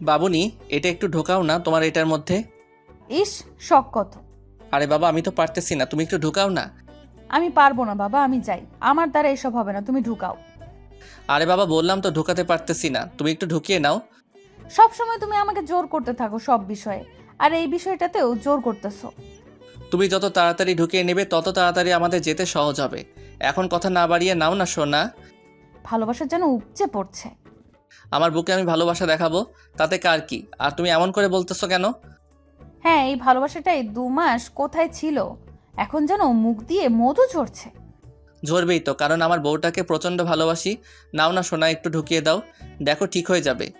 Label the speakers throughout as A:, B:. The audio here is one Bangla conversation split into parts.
A: বাবুনি এটা একটু ঢোকাও না তোমার এটার মধ্যে।
B: ইস শখ কত।
A: আরে বাবা আমি তো পারতেছি না তুমি একটু ঢোকাও না।
B: আমি পারব না বাবা আমি যাই। আমার দ্বারা এসব হবে না তুমি ঢুকাও।
A: আরে বাবা বললাম তো ঢোকাতে পারতেছি না তুমি একটু ঢুকিয়ে নাও।
B: সব সময় তুমি আমাকে জোর করতে থাকো সব বিষয়ে আর এই বিষয়টাতেও জোর করতেছো।
A: তুমি যত তাড়াতাড়ি ঢুকিয়ে নেবে তত তাড়াতাড়ি আমাদের যেতে সহজ হবে। এখন কথা না বাড়িয়ে নাও না সোনা।
B: ভালোবাসার যেন উপচে পড়ছে।
A: আমার বুকে আমি ভালোবাসা দেখাবো তাতে কার কি? আর তুমি এমন করে বলতেছো কেন?
B: হ্যাঁ এই ভালোবাসাটাই দু মাস কোথায় ছিল? এখন যেন মুখ দিয়ে মধু ঝরছে।
A: ঝরবেই তো কারণ আমার বউটাকে প্রচণ্ড ভালোবাসি। নাও না সোনা একটু ঢুকিয়ে দাও। দেখো ঠিক হয়ে যাবে।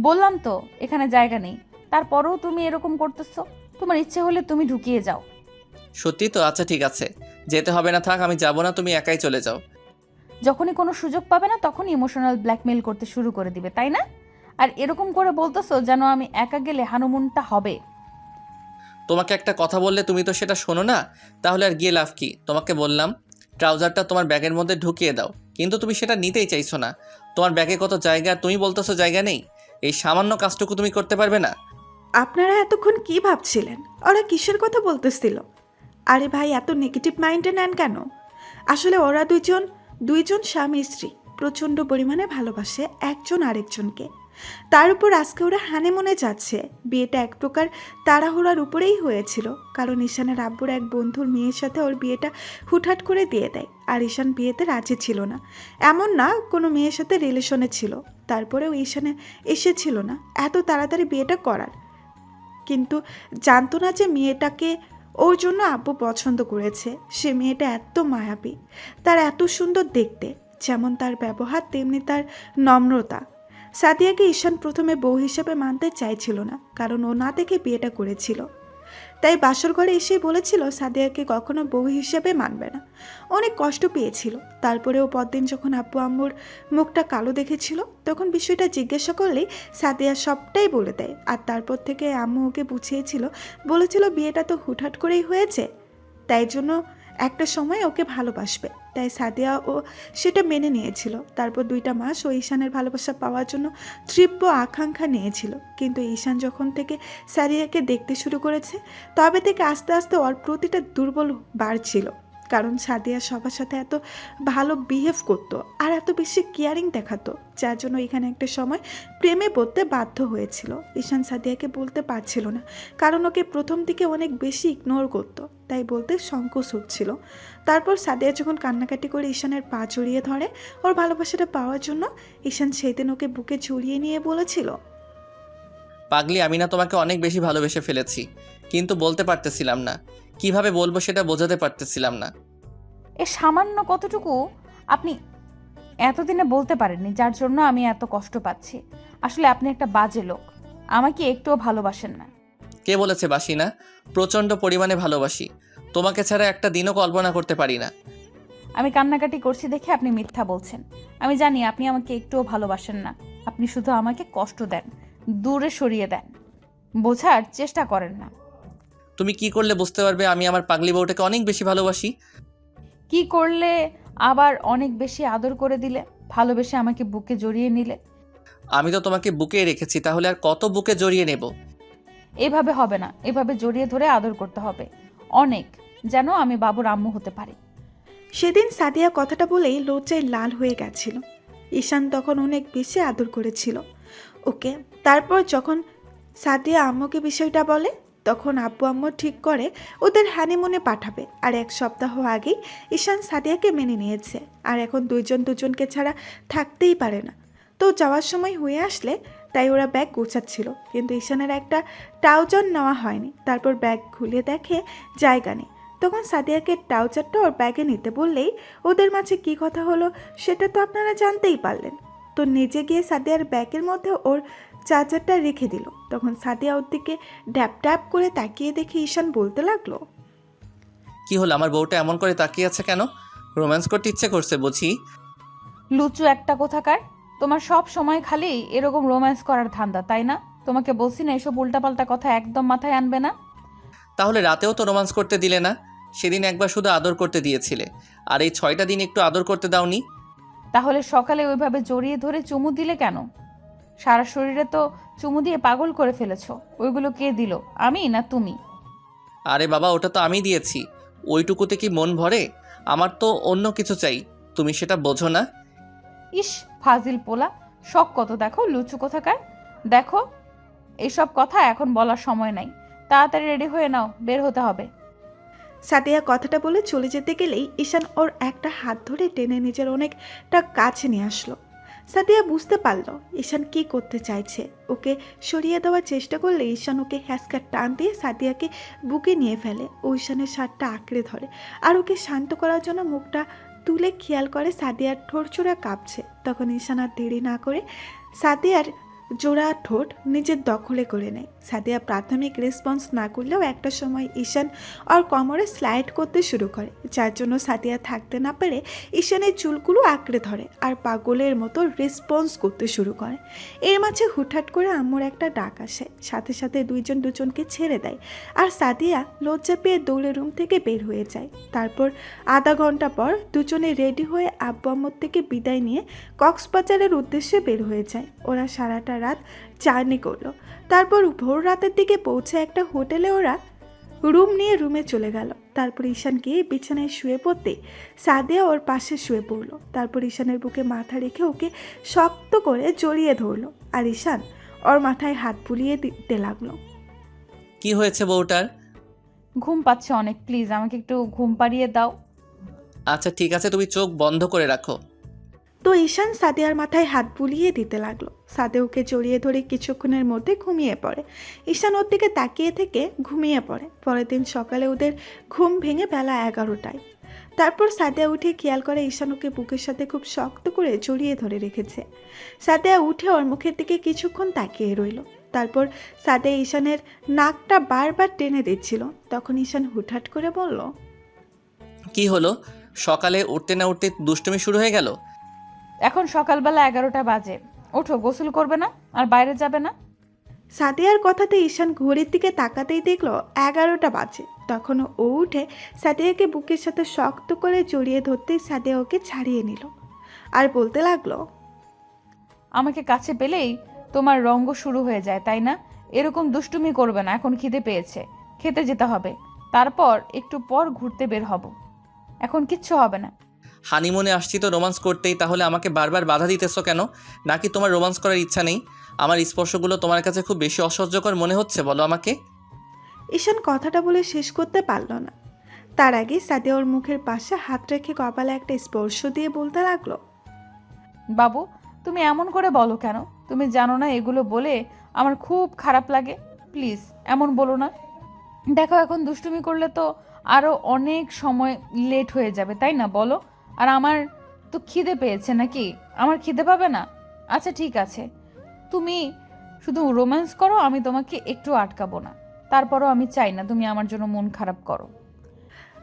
B: বললাম তো এখানে জায়গা নেই। তারপরেও তুমি এরকম করতেছো? তোমার ইচ্ছে হলে তুমি ঢুকিয়ে যাও।
A: সত্যি তো? আচ্ছা ঠিক আছে। যেতে হবে না থাক আমি যাব না তুমি একাই চলে যাও।
B: যখনই কোনো সুযোগ পাবে না তখনই ইমোশনাল ব্ল্যাকমেল করতে শুরু করে দিবে তাই না? আর এরকম করে বলতেছো যেন আমি একা গেলে হানুমুনটা হবে।
A: তোমাকে একটা কথা বললে তুমি তো সেটা শোনো না? তাহলে আর গিয়ে লাভ কি? তোমাকে বললাম ট্রাউজারটা তোমার ব্যাগের মধ্যে ঢুকিয়ে দাও। কিন্তু তুমি সেটা নিতেই চাইছো না। তোমার ব্যাগে কত জায়গা তুমি বলতেছো জায়গা নেই। এই সামান্য কাজটুকু তুমি করতে পারবে না।
C: আপনারা এতক্ষণ কি ভাবছিলেন? ওরা কিসের কথা বলতেছিল? আরে ভাই এত নেগেটিভ মাইন্ডে নেন কেন? আসলে ওরা দুইজন দুইজন স্বামী স্ত্রী প্রচণ্ড পরিমাণে ভালোবাসে একজন আরেকজনকে। তার উপর আজকে ওরা হানিমুনে যাচ্ছে। বিয়েটা এক প্রকার তাড়াহুড়ার উপরেই হয়েছিল, কারণ ঈশানের আব্বুর এক বন্ধুর মেয়ের সাথে ওর বিয়েটা হুটহাট করে দিয়ে দেয়, আর ঈশান বিয়েতে রাজি ছিল না। এমন না কোনো মেয়ের সাথে রিলেশনে ছিল, তারপরেও ঈশানে এসেছিল না, এত তাড়াতাড়ি বিয়েটা করার। কিন্তু জানতো না যে মেয়েটাকে ওর জন্য আব্বু পছন্দ করেছে। সে মেয়েটা এত মায়াবী, তার এত সুন্দর দেখতে, যেমন তার ব্যবহার, তেমনি তার নম্রতা। সাদিয়াকে ঈশান প্রথমে বউ হিসেবে মানতে চাইছিল না, কারণ ও না দেখে বিয়েটা করেছিল। তাই বাসর ঘরে এসে বলেছিল সাদিয়াকে কখনো বউ হিসেবে মানবে না। অনেক কষ্ট পেয়েছিল। তারপরেও পরদিন যখন আব্বু আম্মুর মুখটা কালো দেখেছিল, তখন বিষয়টা জিজ্ঞাসা করলেই সাদিয়া সবটাই বলে দেয়। আর তারপর থেকে আম্মু ওকে বুঝিয়েছিল, বলেছিল বিয়েটা তো হুটহাট করেই হয়েছে। তাই জন্য একটা সময় ওকে ভালোবাসবে। তাই সাদিয়া ও সেটা মেনে নিয়েছিল। তারপর দুইটা মাস ও ঈশানের ভালোবাসা পাওয়ার জন্য তীব্র আকাঙ্ক্ষা নিয়েছিল। কিন্তু ঈশান যখন থেকে সাদিয়াকে দেখতে শুরু করেছে, তবে থেকে আস্তে আস্তে ওর প্রতিটা দুর্বল বাড়ছিল কারণ সাদিয়া সবার সাথে এত ভালো বিহেভ করতো আর এত বেশি কেয়ারিং দেখাতো, যার জন্য এখানে একটা সময় প্রেমে পড়তে বাধ্য হয়েছিল। ঈশান সাদিয়াকে বলতে পারছিল না, কারণ ওকে প্রথম দিকে অনেক বেশি ইগনোর করতো, তাই বলতে সংকোচ হচ্ছিল। তারপর সাদিয়া যখন কান্নাকাটি করে ঈশানের পা জড়িয়ে ধরে, ওর ভালোবাসাটা পাওয়ার জন্য ঈশান সেদিন ওকে বুকে জড়িয়ে নিয়ে বলেছিল,
A: পাগলি, আমি না তোমাকে অনেক বেশি ভালোবেসে ফেলেছি, কিন্তু বলতে পারতেছিলাম না। কীভাবে বলব সেটা বোঝাতে পারতেছিলাম না।
B: এ সামান্য কতটুকু আপনি এতদিনে বলতে পারেননি যার জন্য আমি এত কষ্ট পাচ্ছি। আসলে আপনি একটা বাজে লোক। আমাকে একটুও ভালোবাসেন না।
A: কে বলেছে বাসি না প্রচণ্ড পরিমাণে ভালোবাসি। তোমাকে ছাড়া একটা দিনও কল্পনা করতে পারি না।
B: আমি কান্নাকাটি করছি দেখে আপনি মিথ্যা বলছেন। আমি জানি আপনি আমাকে একটুও ভালোবাসেন না। আপনি শুধু আমাকে কষ্ট দেন দূরে সরিয়ে দেন। বোঝার চেষ্টা করেন না।
A: তুমি কি করলে বুঝতে পারবে? আমি আমার পাগলি বউটাকে অনেক বেশি ভালোবাসি।
B: কি করলে আবার অনেক বেশি আদর করে দিলে? ভালোবেসে আমাকে বুকে জড়িয়ে নিলে?
A: আমি তো তোমাকে বুকে রেখেছি তাহলে আর কত বুকে জড়িয়ে নেব?
B: এভাবে হবে না। এভাবে জড়িয়ে ধরে আদর করতে হবে। অনেক যেন আমি বাবুর আম্মু হতে পারি।
C: সেদিন সাদিয়া কথাটা বলেই লজ্জায় লাল হয়ে গেছিল। ঈশান তখন অনেক বেশি আদর করেছিল। ওকে তারপর যখন সাদিয়া আম্মুকে বিষয়টা বলে তখন আব্বু আম্মু ঠিক করে ওদের হানিমুনে পাঠাবে। আর এক সপ্তাহ আগেই ঈশান সাদিয়াকে মেনে নিয়েছে। আর এখন দুইজন দুজনকে ছাড়া থাকতেই পারে না। তো যাওয়ার সময় হয়ে আসলে তাই ওরা ব্যাগ গোছাচ্ছিল। কিন্তু ঈশানের একটা ট্রাউজার নেওয়া হয়নি। তারপর ব্যাগ খুলে দেখে জায়গা নেই। তখন সাদিয়াকে ট্রাউজারটা ওর ব্যাগে নিতে বললেই ওদের মাঝে কি কথা হলো সেটা তো আপনারা জানতেই পারলেন। তো নিজে গিয়ে সাদিয়ার ব্যাগের মধ্যে ওর চার্জারটা রেখে দিল। তখন সাদিয়া ওর দিকে ড্যাপ ড্যাপ করে তাকিয়ে দেখে ঈশান বলতে লাগল
A: কি হলো? আমার বউটা এমন করে তাকিয়ে আছে কেন? রোম্যান্স করতে ইচ্ছে করছে বুঝি?
B: লুচু একটা কোথাকার? তোমার সব সময় খালি এরকম রোম্যান্স করার ধান্দা তাই না? তোমাকে বলছি না এসব উল্টাপাল্টা কথা একদম মাথায় আনবে না?
A: তাহলে রাতেও তো রোম্যান্স করতে দিলে না? সেদিন একবার শুধু আদর করতে দিয়েছিলে। আর এই ছয়টা দিন একটু আদর করতে দাওনি?
B: তাহলে সকালে ওইভাবে জড়িয়ে ধরে চুমু দিলে কেন? সারা শরীরে তো চুমু দিয়ে পাগল করে ফেলেছো। ওইগুলো কে দিল? আমি না তুমি?
A: আরে বাবা ওটা তো আমি দিয়েছি। ওইটুকুতে কি মন ভরে? আমার তো অন্য কিছু চাই। তুমি সেটা বোঝো না।
B: ইস ফাজিল পোলা। শখ কত দেখো লুচু কোথাকার? দেখো এইসব কথা এখন বলার সময় নাই। তাড়াতাড়ি রেডি হয়ে নাও বের হতে হবে।
C: সাদিয়া কথাটা বলে চলে যেতে গেলেই ঈশান ওর একটা হাত ধরে টেনে নিজের অনেকটা কাছে নিয়ে আসলো। সাদিয়া বুঝতে পারল ঈশান কি করতে চাইছে। ওকে সরিয়ে দেওয়ার চেষ্টা করলে ঈশান ওকে হ্যাসকার টান দিয়ে সাদিয়াকে বুকে নিয়ে ফেলে। ও ঈশানের শার্টটা আঁকড়ে ধরে আর ওকে শান্ত করার জন্য মুখটা তুলে খেয়াল করে সাদিয়ার ঠোঁট চোরা কাঁপছে। তখন ঈশান আর দেরি না করে সাদিয়ার জোড়া ঠোঁট নিজের দখলে করে নেয়। সাদিয়া প্রাথমিক রেসপন্স না করলেও একটা সময় ঈশান আর কোমরে স্লাইড করতে শুরু করে, যার জন্য সাদিয়া থাকতে না পেরে ঈশানের চুলগুলো আঁকড়ে ধরে আর পাগলের মতো রেসপন্স করতে শুরু করে। এর মাঝে হুটহাট করে আম্মুর একটা ডাক আসে, সাথে সাথে দুইজন দুজনকে ছেড়ে দেয় আর সাদিয়া লজ্জা পেয়ে দৌড়ে রুম থেকে বের হয়ে যায়। তারপর আধা ঘণ্টা পর দুজনে রেডি হয়ে আব্বু আম্মুর থেকে বিদায় নিয়ে কক্সবাজারের উদ্দেশ্যে বের হয়ে যায়। ওরা সারাটা রাত জার্নি করল। তারপর ভোর রাতের দিকে পৌঁছে একটা হোটেলে ওরা রুম নিয়ে রুমে চলে গেল। তারপর ঈশান গিয়ে বিছানায় শুয়ে পড়তে সাদিয়া ওর পাশে শুয়ে পড়ল। তারপর ঈশানের বুকে মাথা রেখে ওকে শক্ত করে জড়িয়ে ধরলো। আর ঈশান ওর মাথায় হাত বুলিয়ে দিতে লাগল।
A: কি হয়েছে বউটার?
B: ঘুম পাচ্ছে অনেক প্লিজ আমাকে একটু ঘুম পাড়িয়ে দাও।
A: আচ্ছা ঠিক আছে তুমি চোখ বন্ধ করে রাখো।
C: তো ঈশান সাদিয়ার মাথায় হাত বুলিয়ে দিতে লাগল। সাদে ওকে জড়িয়ে ধরে কিছুক্ষণের মধ্যে ঘুমিয়ে পড়ে। ঈশান ওর দিকে তাকিয়ে থেকে ঘুমিয়ে পড়ে। পরের দিন সকালে ওদের ঘুম ভেঙে বেলা এগারোটায়। তারপর সাদিয়া উঠে খেয়াল করে ঈশান ওকে বুকের সাথে খুব শক্ত করে জড়িয়ে ধরে রেখেছে। সাদিয়া উঠে ওর মুখের দিকে কিছুক্ষণ তাকিয়ে রইল। তারপর সাদিয়া ঈশানের নাকটা বারবার টেনে দিচ্ছিল। তখন ঈশান হুটহাট করে বলল,
A: কি হলো? সকালে উঠতে না উঠতে দুষ্টুমি শুরু হয়ে গেল?
B: এখন সকালবেলা এগারোটা বাজে। ওঠো গোসল করবে না? আর বাইরে যাবে না?
C: সাদিয়ার কথাতে ঈশান ঘড়ির দিকে তাকাতেই দেখল এগারোটা বাজে। তখন ও উঠে সাদিয়াকে বুকের সাথে শক্ত করে জড়িয়ে ধরতেই সাদিয়া ওকে ছাড়িয়ে নিল। আর বলতে লাগল
B: আমাকে কাছে পেলেই তোমার রঙ্গ শুরু হয়ে যায় তাই না? এরকম দুষ্টুমি করবে না এখন খিদে পেয়েছে। খেতে যেতে হবে। তারপর একটু পর ঘুরতে বের হব। এখন কিচ্ছু হবে না।
A: হানিমুনে আসছি তো রোমান্স করতেই তাহলে আমাকে বারবার বাধা দিতেছো কেন? নাকি তোমার রোমান্স করার ইচ্ছা নেই? আমার স্পর্শগুলো তোমার কাছে খুব বেশি অসহ্যকর মনে হচ্ছে বলো আমাকে।
C: ঈশান কথাটা বলে শেষ করতে পারল না। তার আগে সাদিয়া ওর মুখের পাশে হাত রেখে কপালে একটা স্পর্শ দিয়ে বলতে লাগল
B: বাবু তুমি এমন করে বলো কেন? তুমি জানো না এগুলো বলে আমার খুব খারাপ লাগে? প্লিজ এমন বলো না। দেখো এখন দুষ্টুমি করলে তো আরও অনেক সময় লেট হয়ে যাবে তাই না? বলো। আর আমার তো খিদে পেয়েছে নাকি? আমার খিদে পাবে না? আচ্ছা ঠিক আছে। তুমি শুধু রোম্যান্স করো, আমি তোমাকে একটু আটকাবো না। তারপরও আমি চাই না তুমি আমার জন্য মন খারাপ করো।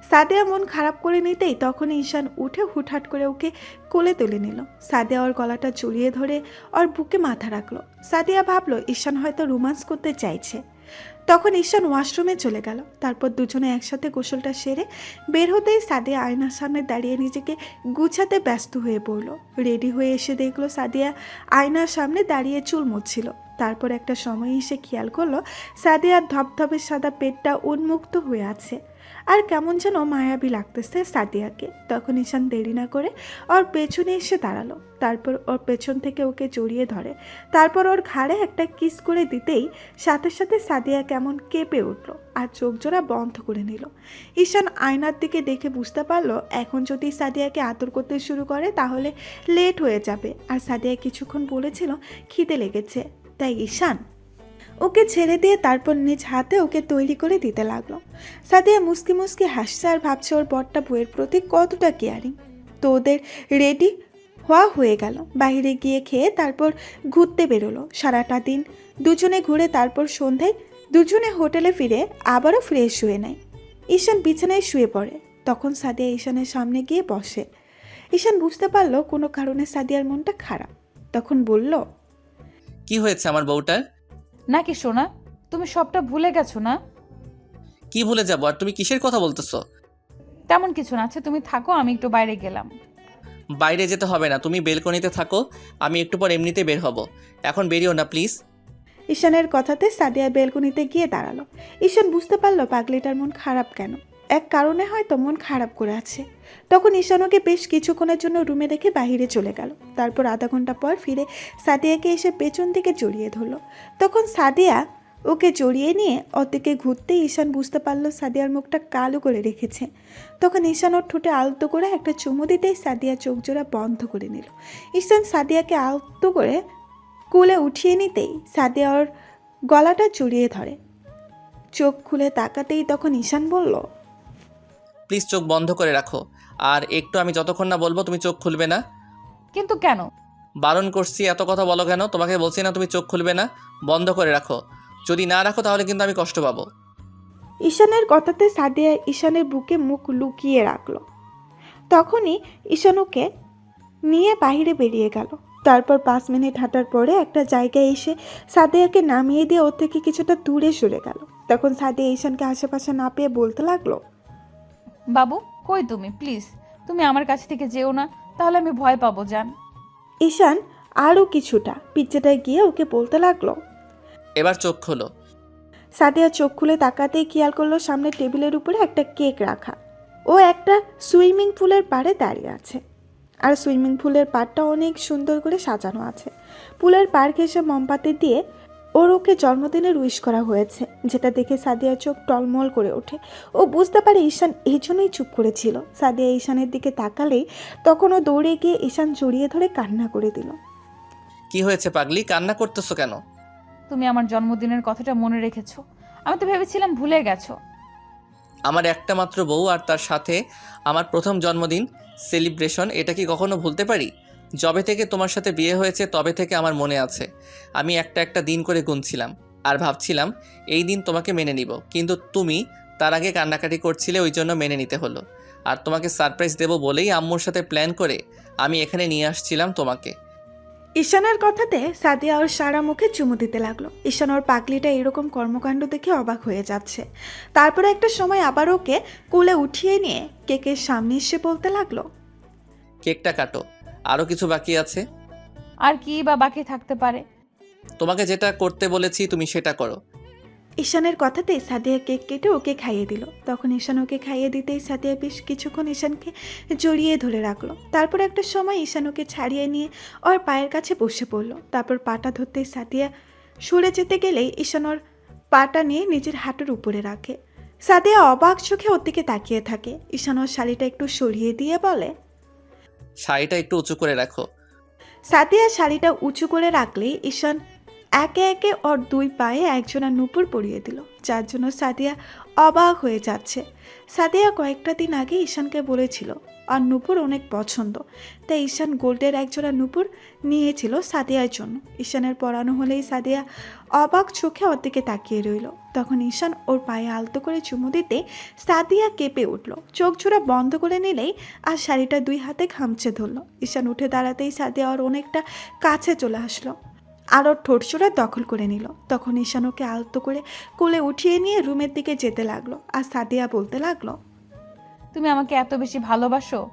C: সাদিয়া মন খারাপ করে নিতেই তখন ঈশান উঠে হুটহাট করে ওকে কোলে তুলে নিল। সাদিয়া ওর গলাটা জড়িয়ে ধরে ওর বুকে মাথা রাখল। সাদিয়া ভাবলো, ঈশান হয়তো রোমান্স করতে চাইছে। তখন ঈশান ওয়াশরুমে চলে গেল। তারপর দুজনে একসাথে গোসলটা সেরে বের হতেই সাদিয়া আয়নার সামনে দাঁড়িয়ে নিজেকে গুছাতে ব্যস্ত হয়ে পড়ল। রেডি হয়ে এসে দেখল সাদিয়া আয়নার সামনে দাঁড়িয়ে চুল মুছছিল। তারপর একটা সময় এসে খেয়াল করল সাদিয়ার ধপধপে সাদা পেটটা উন্মুক্ত হয়ে আছে। আর কেমন যেন মায়াবী লাগতেছে সাদিয়াকে। তখন ঈশান দেরি না করে ওর পেছনে এসে দাঁড়াল। তারপর ওর পেছন থেকে ওকে জড়িয়ে ধরে। তারপর ওর ঘাড়ে একটা কিস করে দিতেই সাথে সাথে সাদিয়া কেমন কেঁপে উঠল আর চোখ জোড়া বন্ধ করে নিল। ঈশান আয়নার দিকে দেখে বুঝতে পারল, এখন যদি সাদিয়াকে আদর করতে শুরু করে তাহলে লেট হয়ে যাবে। আর সাদিয়া কিছুক্ষণ বলেছিল, খিদে লেগেছে। তাই ঈশান ওকে ছেড়ে দিয়ে তারপর নিজ হাতে ওকে তৈরি করে দিতে লাগল। সাদিয়া মুসকি মুসকি হাসছে আর ভাবছে ওর বরটা বইয়ের প্রতি কতটা কেয়ারিং তো ওদের রেডি হওয়া হয়ে গেল। বাইরে গিয়ে খেয়ে তারপর ঘুরতে বেরোলো। সারাটা দিন দুজনে ঘুরে তারপর সন্ধ্যায় দুজনে হোটেলে ফিরে আবারও ফ্রেশ হয়ে নেয়। ঈশান বিছানায় শুয়ে পড়ে। তখন সাদিয়া ঈশানের সামনে গিয়ে বসে। ঈশান বুঝতে পারল কোনো কারণে সাদিয়ার মনটা খারাপ। তখন বলল,
A: কি হয়েছে আমার বউটার?
B: নাকি সোনা? তুমি সবটা ভুলে গেছো না?
A: কি ভুলে যাব? আর তুমি কিসের কথা বলতেছো?
B: তেমন কিছু না। আচ্ছা তুমি থাকো আমি একটু বাইরে গেলাম।
A: বাইরে যেতে হবে না। তুমি বেলকনিতে থাকো আমি একটু পর এমনিতে বের হব। এখন বেরিও না প্লিজ।
C: ঈশানের কথাতে সাদিয়া বেলকনিতে গিয়ে দাঁড়াল। ঈশান বুঝতে পারল পাগলিটার মন খারাপ কেন। এক কারণে হয়তো মন খারাপ করে আছে। তখন ঈশান ওকে বেশ কিছুক্ষণের জন্য রুমে রেখে বাইরে চলে গেল। তারপর আধা ঘণ্টা পর ফিরে সাদিয়াকে এসে পেছন থেকে জড়িয়ে ধরলো। তখন সাদিয়া ওকে জড়িয়ে নিয়ে ওর দিকে ঘুরতেই ঈশান বুঝতে পারল সাদিয়ার মুখটা কালো করে রেখেছে। তখন ঈশান ওর ঠোঁটে আলতো করে একটা চুমু দিতেই সাদিয়া চোখ জোড়া বন্ধ করে নিল। ঈশান সাদিয়াকে আলতো করে কুলে উঠিয়ে নিতেই সাদিয়া ওর গলাটা জড়িয়ে ধরে। চোখ খুলে তাকাতেই তখন ঈশান বলল
A: প্লিজ চোখ বন্ধ করে রাখো। আর একটু আমি যতক্ষণ না বলব তুমি চোখ খুলবে না।
B: কিন্তু কেন?
A: বারণ করছি এত কথা বলো কেন? তোমাকে বলছি না তুমি চোখ খুলবে না। বন্ধ করে রাখো। যদি না রাখো তাহলে কিন্তু আমি কষ্ট পাবো।
C: ঈশানের কথাতে সাদিয়া ঈশানের বুকে মুখ লুকিয়ে রাখল। তখনই ঈশানুকে নিয়ে বাইরে বেরিয়ে গেল। তারপর পাঁচ মিনিট হাঁটার পরে একটা জায়গায় এসে সাদিয়াকে নামিয়ে দিয়ে ওর থেকে কিছুটা দূরে সরে গেল। তখন সাদিয়া ঈশানকে আশেপাশে না পেয়ে বলতে লাগল
B: বাবু কই তুমি? প্লিজ তুমি আমার কাছ থেকে যেও না তাহলে আমি ভয় পাবো জান।
C: ঈশান আরও কিছুটা পিচ্ছেটায় গিয়ে ওকে বলতে লাগল।
A: এবার চোখ খোলো।
C: সাদিয়া চোখ খুলে তাকাতেই খেয়াল করল সামনে টেবিলের উপরে একটা কেক রাখা। ও একটা সুইমিং পুলের পাড়ে দাঁড়িয়ে আছে। আর সুইমিং পুলের পাড়টা অনেক সুন্দর করে সাজানো আছে। পুলের পাড় ঘেসে মোমবাতি দিয়ে ওর ওকে জন্মদিনের উইশ করা হয়েছে যেটা দেখে সাদিয়ার চোখ টলমল করে ওঠে। ও বুঝতে পারে ঈশান এই জন্যই চুপ করেছিল। সাদিয়া ঈশানের দিকে তাকালেই তখন ও দৌড়ে গিয়ে ঈশান জড়িয়ে ধরে কান্না করে দিল।
A: কি হয়েছে পাগলি? কান্না করতেছো কেন?
B: তুমি আমার জন্মদিনের কথাটা মনে রেখেছো। আমি তো ভেবেছিলাম ভুলে গেছো।
A: আমার একটা মাত্র বউ আর তার সাথে আমার প্রথম জন্মদিন সেলিব্রেশন এটা কি কখনো ভুলতে পারি? যবে থেকে তোমার সাথে বিয়ে হয়েছে তবে থেকে আমার মনে আছে। আমি একটা একটা দিন করে গুনছিলাম আর ভাবছিলাম এই দিন তোমাকে মেনে নিব। কিন্তু তুমি তার আগে কান্নাকাটি করছিলে ওই জন্য মেনে নিতে হলো। আর তোমাকে সারপ্রাইজ দেবো বলেই আম্মুর সাথে প্ল্যান করে আমি এখানে নিয়ে আসছিলাম তোমাকে।
C: ঈশানের কথাতে সাদিয়া ওর সারা মুখে চুমু দিতে লাগল। ঈশান ওর পাগলিটা এরকম কর্মকাণ্ড দেখে অবাক হয়ে যাচ্ছে। তারপরে একটা সময় আবার ওকে কোলে উঠিয়ে নিয়ে কেকের সামনে এসে বলতে লাগল
A: কেকটা কাটো। আরও কিছু বাকি আছে?
B: আর কি বা বাকি থাকতে পারে?
A: তোমাকে যেটা করতে বলেছি তুমি সেটা করো।
C: ঈশানের কথাতে সাদিয়া কেক কেটে ওকে খাইয়ে দিল। তখন ঈশান ওকে খাইয়ে দিতেই সাদিয়া বেশ কিছুক্ষণ ঈশানকে জড়িয়ে ধরে রাখল। তারপর একটা সময় ঈশান ওকে ছাড়িয়ে নিয়ে ওর পায়ের কাছে বসে পড়ল। তারপর পাটা ধরতেই সাদিয়া সরে যেতে গেলেই ঈশান ওর পাটা নিয়ে নিজের হাঁটুর উপরে রাখে। সাদিয়া অবাক চোখে ওর দিকে তাকিয়ে থাকে। ঈশান ওর শাড়িটা একটু সরিয়ে দিয়ে বলে
A: শাড়িটা একটু উঁচু করে রাখো।
C: সাদিয়া শাড়িটা উঁচু করে রাখলে ঈশান একে একে ওর দুই পায়ে একজোড়া নুপুর পরিয়ে দিল, যার জন্য সাদিয়া অবাক হয়ে যাচ্ছে। সাদিয়া কয়েকটা দিন আগে ঈশানকে বলেছিল, আর নুপুর অনেক পছন্দ। তাই ঈশান গোল্ডের একজোড়া নুপুর নিয়েছিল সাদিয়ার জন্য। ঈশানের পরানো হলেই সাদিয়া অবাক চোখে ওর দিকে তাকিয়ে রইল। তখন ঈশান ওর পায়ে আলতো করে চুমু দিতে সাদিয়া কেঁপে উঠল। চোখ জোড়া বন্ধ করে নিলেই আর শাড়িটা দুই হাতে খামচে ধরল। ঈশান উঠে দাঁড়াতেই সাদিয়া ওর অনেকটা কাছে চলে আসলো। আর ওর ঠোঁটচোড়া দখল করে নিল। তখন ঈশান ওকে আলতো করে কোলে উঠিয়ে নিয়ে রুমের দিকে যেতে লাগল আর সাদিয়া বলতে লাগল
B: তুমি আমাকে এত বেশি ভালোবাসো?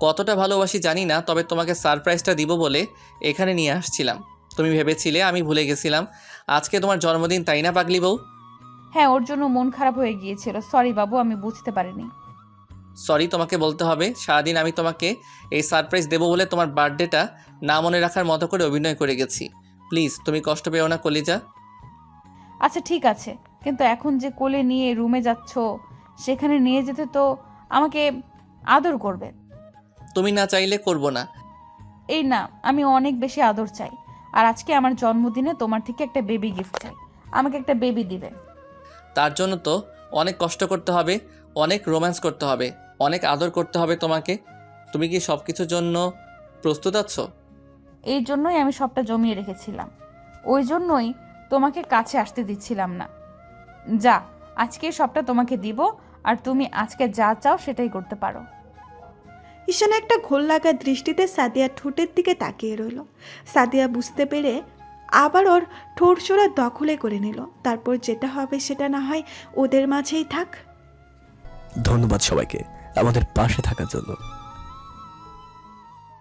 A: কতটা ভালোবাসি জানি না তবে তোমাকে সারপ্রাইজটা দিব বলে এখানে নিয়ে আসছিলাম। তুমি ভেবেছিলে আমি ভুলে গেছিলাম। আজকে তোমার জন্মদিন তাই না পাগলি বউ?
B: হ্যাঁ ওর জন্য মন খারাপ হয়ে গিয়েছিল। সরি বাবু আমি বুঝতে পারিনি।
A: সরি তোমাকে বলতে হবে সারাদিন আমি তোমাকে এই সারপ্রাইজ দেবো বলে তোমার বার্থডেটা না মনে রাখার মতো করে অভিনয় করে গেছি। প্লিজ তুমি কষ্ট পেও না কলিজা।
B: আচ্ছা ঠিক আছে কিন্তু এখন যে কোলে নিয়ে রুমে যাচ্ছ সেখানে নিয়ে যেতে তো আমাকে আদর করবে।
A: তুমি না চাইলে করব না।
B: এই না আমি অনেক বেশি আদর চাই আর আজকে আমার জন্মদিনে তোমার থেকে একটা বেবি গিফট চাই আমাকে একটা বেবি দিবে।
A: তার জন্য তো অনেক কষ্ট করতে হবে অনেক রোম্যান্স করতে হবে অনেক আদর করতে হবে তোমাকে। তুমি কি সব কিছুর জন্য প্রস্তুত আছো?
B: এই জন্যই আমি সবটা জমিয়ে রেখেছিলাম। ওই জন্যই তোমাকে কাছে আসতে দিচ্ছিলাম না। যা আজকে সবটা তোমাকে দিব আর তুমি আজকে যা চাও সেটাই করতে পারো।
C: ঈশান একটা ঘোল লাগা দৃষ্টিতে সাদিয়া ঠোঁটের দিকে তাকিয়ে রইল। সাদিয়া বুঝতে পেরে আবার ওর ঠোঁট চোরা দখলে করে নিল। তারপর যেটা হবে সেটা না হয় ওদের মাঝেই থাক।
D: ধন্যবাদ সবাইকে আমাদের পাশে থাকার জন্য।